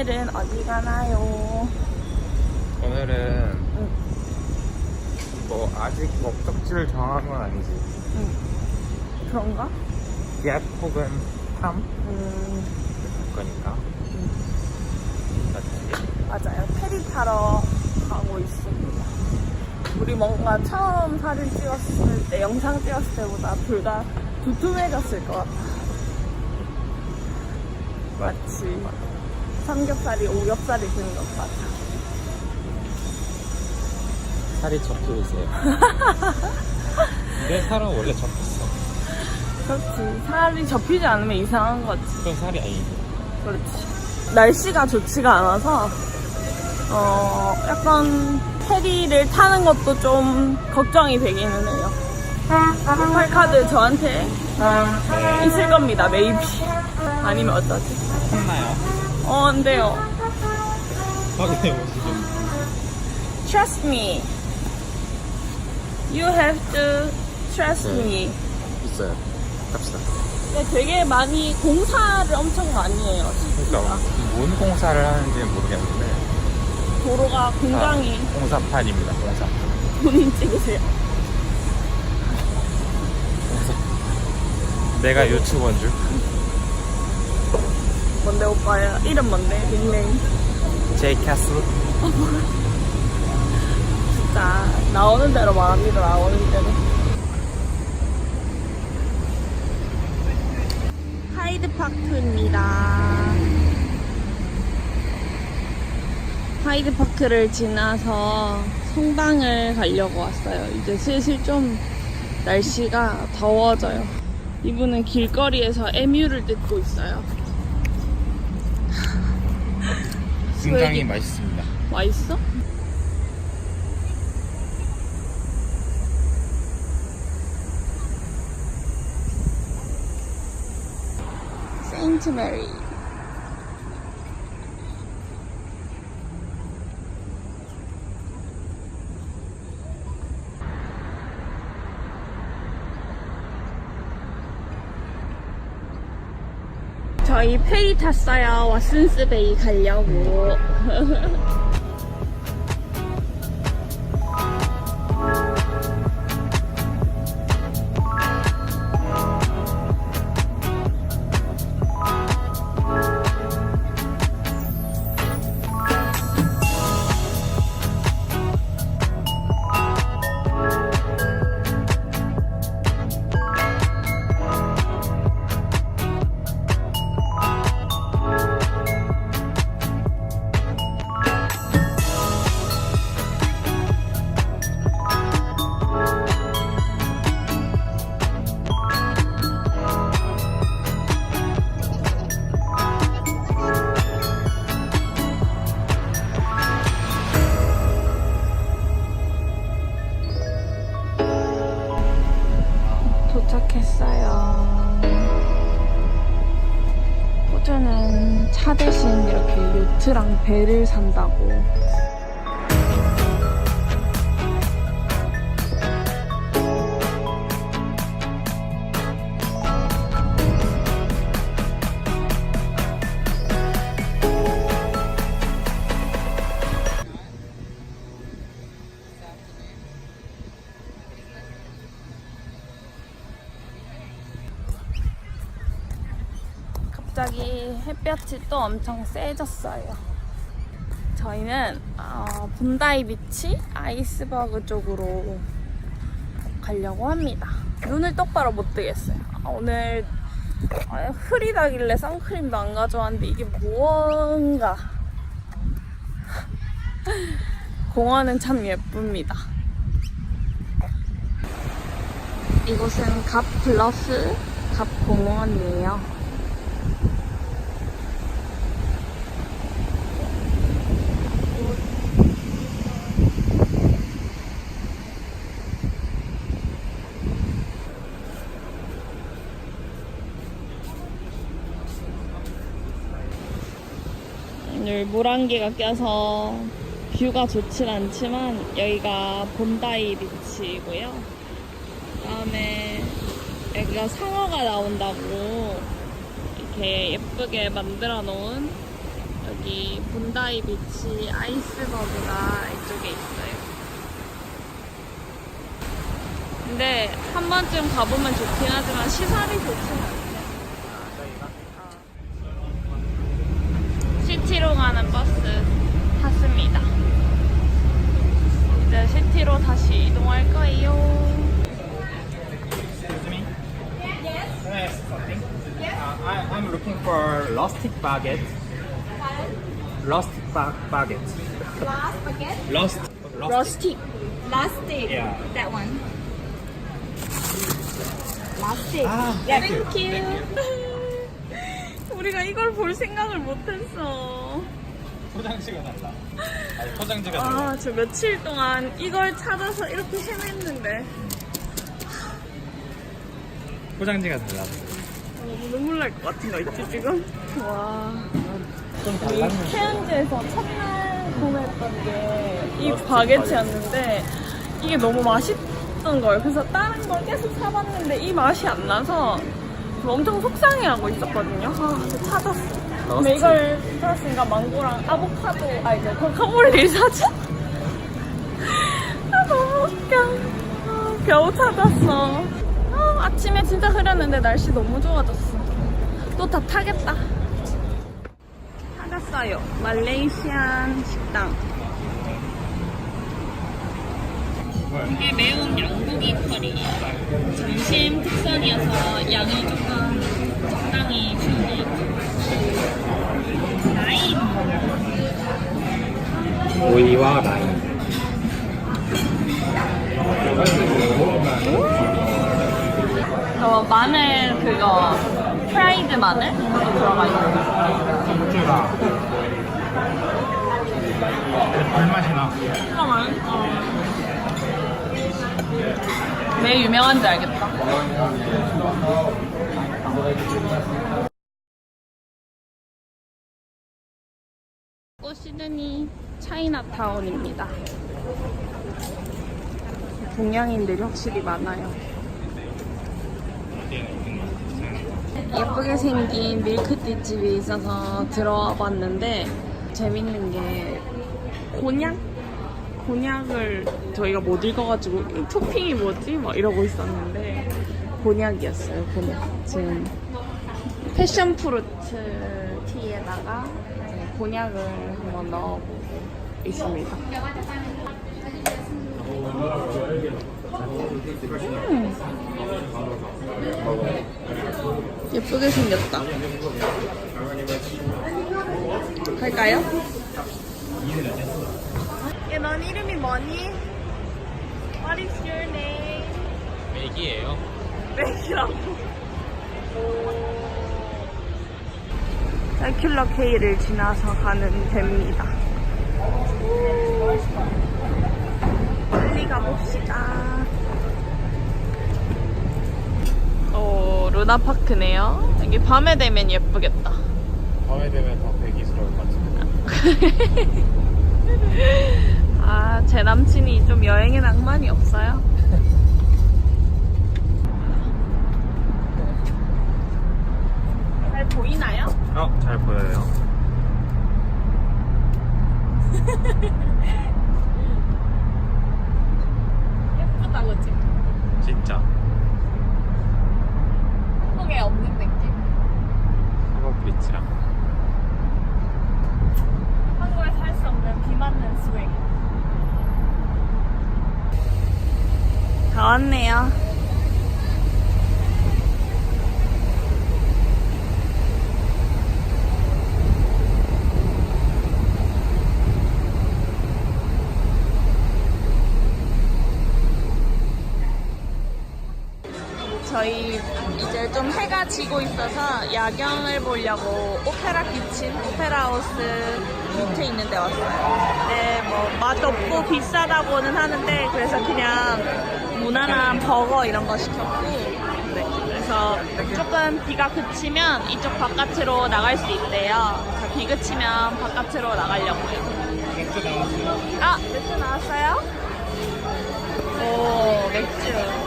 오늘은 어디 가나요? 오늘은 뭐 아직 목적지를 정한 건 아니지. 그런가? 약 혹은 탐? 음, 갈 거니까. 맞지? 맞아요. 페리 타러 가고 있습니다. 우리 뭔가 처음 사진 찍었을 때, 영상 찍었을 때보다 둘 다 두툼해졌을 것 같아. 마치 삼겹살이 오겹살이 된것 같아. 살이 접히고 있어요. 내 살은 원래 접혔어. 그렇지. 살이 접히지 않으면 이상한 거지. 그건 살이 아니고. 그렇지. 날씨가 좋지가 않아서, 어, 약간 페리를 타는 것도 좀 걱정이 되기는 해요. 팔카드 저한테 있을 겁니다, 메이비. 아니면 어쩌지? 혼나요? 어, 안 돼요. 확인해 보시죠. Trust me. You have to trust 네. me. 있어요. 갑시다. 근데 되게 많이 공사를 엄청 많이 해요. 그러니까 뭔 공사를 하는지는 모르겠는데. 도로가 굉장히 아, 공사판입니다. 공사. 본인 찍으세요. 내가 유튜버인 줄. 뭔데 오빠야? 이름 뭔데? 닉네임. 제이 캐슬. 진짜 나오는 대로 말합니다. 나오는 대로. 하이드파크입니다. 하이드파크를 지나서 성당을 가려고 왔어요. 이제 슬슬 좀 날씨가 더워져요. 이분은 길거리에서 에뮤를 뜯고 있어요. 굉장히. 맛있습니다. 맛있어? 세인트 메리 저희 페리 탔어요. 왓슨스 베이 가려고. 산다고. 갑자기 햇볕이 또 엄청 세졌어요. 저희는 어, 본다이 비치 아이스버그 쪽으로 가려고 합니다. 눈을 똑바로 못 뜨겠어요. 아, 오늘 아, 흐리다길래 선크림도 안 가져왔는데 이게 무언가 공원은 참 예쁩니다. 이곳은 갑 블러프 갑 공원이에요. 물안개가 껴서 뷰가 좋진 않지만 여기가 본다이 비치이고요. 그다음에 여기가 상어가 나온다고 이렇게 예쁘게 만들어 놓은 여기 문다이 비치 아이스버그가 이쪽에 있어요. 근데 한 번쯤 가보면 좋긴 하지만 시설이 좋진 않아요. 시티로 가는 버스 탔습니다. 이제 시티로 다시 이동할 거예요. I? Uh, I'm looking for rustic baguette. Rustic ba- baguette. Last baguette? Lost. Last stick. Yeah. That one. Stick. Ah, Yeah. thank you. 우리가 이걸 볼 생각을 못했어. 포장지가 달라. 아니, 포장지가 아, 달라. 저 며칠 동안 이걸 찾아서 이렇게 헤맸는데 포장지가 달라. 어, 눈물 날 것 같은 거 있지 지금? 와. 좀 달랐는데. 케안즈에서 첫날 구매했던 게 이 바게트였는데 이게 너무 맛있던 거예요. 그래서 다른 걸 계속 사봤는데 이 맛이 안 나서 엄청 속상해하고 있었거든요. 아, 찾았어. 근데 이걸 찾았으니까 망고랑 아보카도, 아 이제 과카몰리를 사자. 아 너무 웃겨. 아, 겨우 찾았어. 아, 아침에 진짜 흐렸는데 날씨 너무 좋아졌어. 또 다 타겠다. 찾았어요. 말레이시안 식당. 이게 매운 양고기 커리. 점심 특선이어서 양이 조금 적당히 준비했죠. 라임. 오이와 라임. 어, 마늘 그거 프라이드 마늘 그것도 들어가 있고. 소주가 불맛이 나. 잠깐만. 어. 왜 유명한지 알겠다. 또 시드니 차이나타운입니다. 동양인들이 확실히 많아요. 예쁘게 생긴 밀크티 집이 있어서 들어와 봤는데 재밌는 게 곤약? 곤약을 저희가 못 읽어가지고 이 토핑이 뭐지? 막 이러고 있었는데 곤약이었어요, 곤약. 지금 패션 프루트 티에다가 곤약을 한번 넣어보고 있습니다. 음. 예쁘게 생겼다. 갈까요? 얘, 넌 이름이 뭐니? What is your name? 맥이에요. 맥이라고. 사이큘러 K를 지나서 가는 데입니다. 빨리 가봅시다. 오, 루나파크네요. 여기 밤에 되면 예쁘겠다. 밤에 되면 더 배기스러울 것 같은데. 아, 제 남친이 좀 여행에 낭만이 없어요. 잘 보이나요? 어, 잘 보여요. 예쁘다, 그치? 진짜. 한국에 없는 느낌. 한국 비치랑. 한국에 살 수 없는 비 맞는 스윙. 다 왔네요. 저희 이제 좀 해가 지고 있어서 야경을 보려고 오페라 키친, 오페라 하우스 밑에 있는 데 왔어요. 맛없고 비싸다고는 하는데 그래서 그냥 무난한 버거 이런 거 시켰고 네, 그래서 조금 비가 그치면 이쪽 바깥으로 나갈 수 있대요. 비 그치면 바깥으로 나가려고요. 맥주 나왔어요. 아, 맥주 나왔어요? 오, 맥주.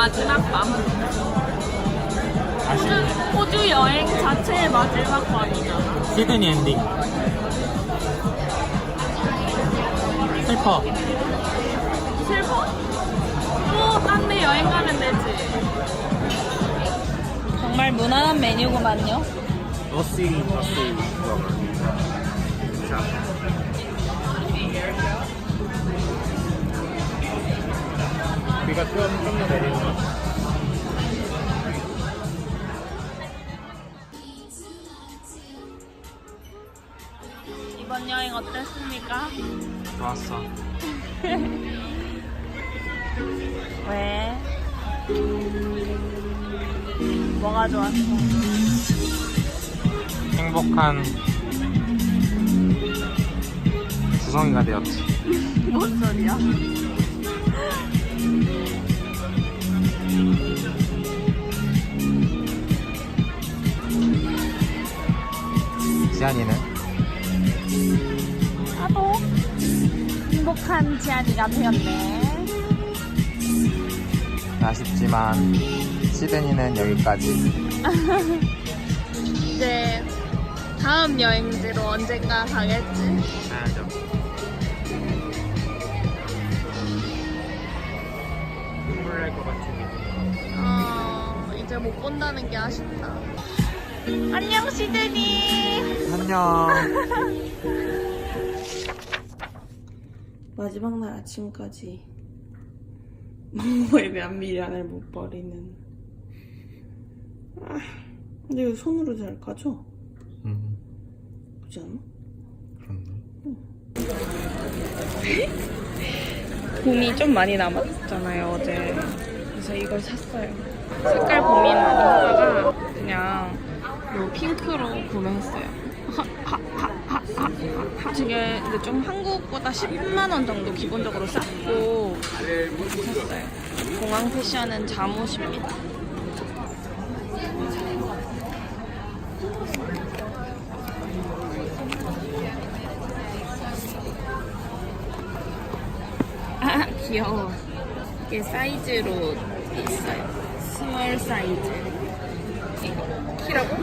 마지막 밤. 아쉽네. 호주, 호주 여행 자체의 마지막 밤이잖아. 시드니 엔딩. 슬퍼. 슬퍼? 또 딴 데 여행 가면 되지. 정말 무난한 메뉴구만요. 러시 러시 비가 좀, 좀더 내리는 것 같아. 이번 여행 어땠습니까? 좋았어. 왜? 뭐가 좋았어? 행복한 구성이가 되었지. 뭔 소리야? 지안이는? 나도 행복한 지안이가 되었네. 아쉽지만 시드니는 여기까지. 이제 다음 여행지로 언젠가 가겠지. 가야죠. 이제 못 본다는 게 아쉽다. 안녕 시드니. 안녕. 마지막 날 아침까지 멍모에 대한 미련을 못 버리는 아, 근데 이거 손으로 잘 가죠? 음, 그렇지 않아? 그렇네. 봄이 좀 많이 남았잖아요 어제 그래서 이걸 샀어요 색깔 고민 많이 하다가 그냥 요 핑크로 구매했어요. 되게 근데 좀 한국보다 10만 원 정도 기본적으로 쌌고 샀어요. 공항 패션은 잠옷입니다. 아 귀여워. 이게 사이즈로 있어요 스몰 사이즈 이거 키라고?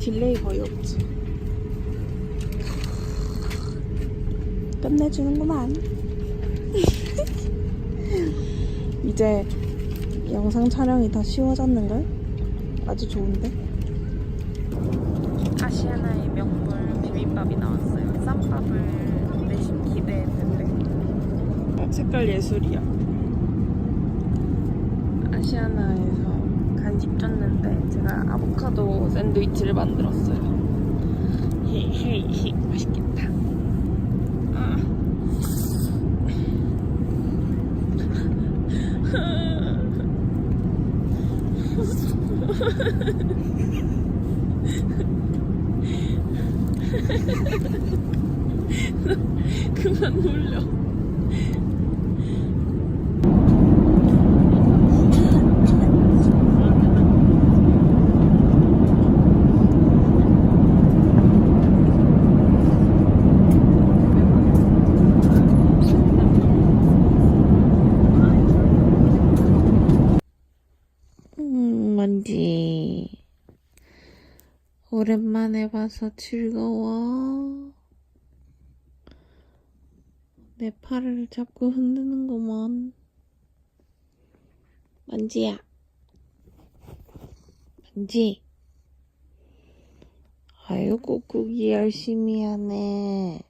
딜레이 거의 없지 끝내주는구만 이제 영상 촬영이 다 쉬워졌는걸? 아주 좋은데? 아시아나의 명물 비빔밥이 나왔어요. 쌈밥을 내심 기대했는데. 어, 색깔 예술이야. 아시아나에서 간식 줬는데 제가 아보카도 샌드위치를 만들었어요. 헤이 헤이 맛있겠다. 아. 그만 놀려. 음, 먼지. 오랜만에 봐서 즐거워. 내 팔을 잡고 흔드는구먼. 만지야. 만지. 아유, 꾹꾹이 열심히 하네.